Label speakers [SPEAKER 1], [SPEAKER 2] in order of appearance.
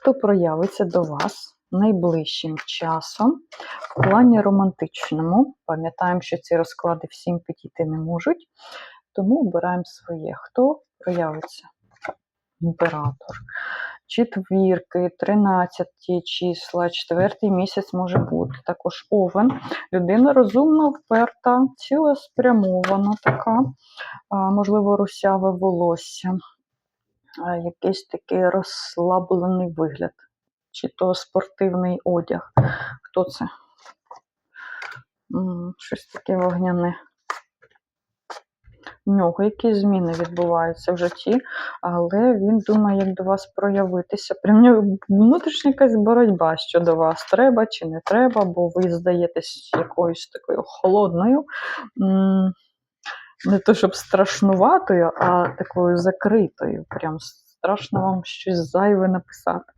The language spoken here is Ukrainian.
[SPEAKER 1] хто проявиться до вас найближчим часом в плані романтичному. Пам'ятаємо, що ці розклади всім підійти не можуть, тому обираємо своє. Хто проявиться? Імператор. Четвірки, 13 числа, четвертий місяць може бути. Також овен. Людина розумна, вперта, цілеспрямована така, можливо, русяве волосся, якийсь такий розслаблений вигляд, чи то спортивний одяг. Хто це? Щось таке вогняне. У нього якісь зміни відбуваються в житті, але він думає, як до вас проявитися. При нього внутрішня якась боротьба щодо вас. Треба чи не треба, бо ви здаєтесь якоюсь такою холодною, не то щоб страшнуватою, а такою закритою. Прям страшно вам щось зайве написати.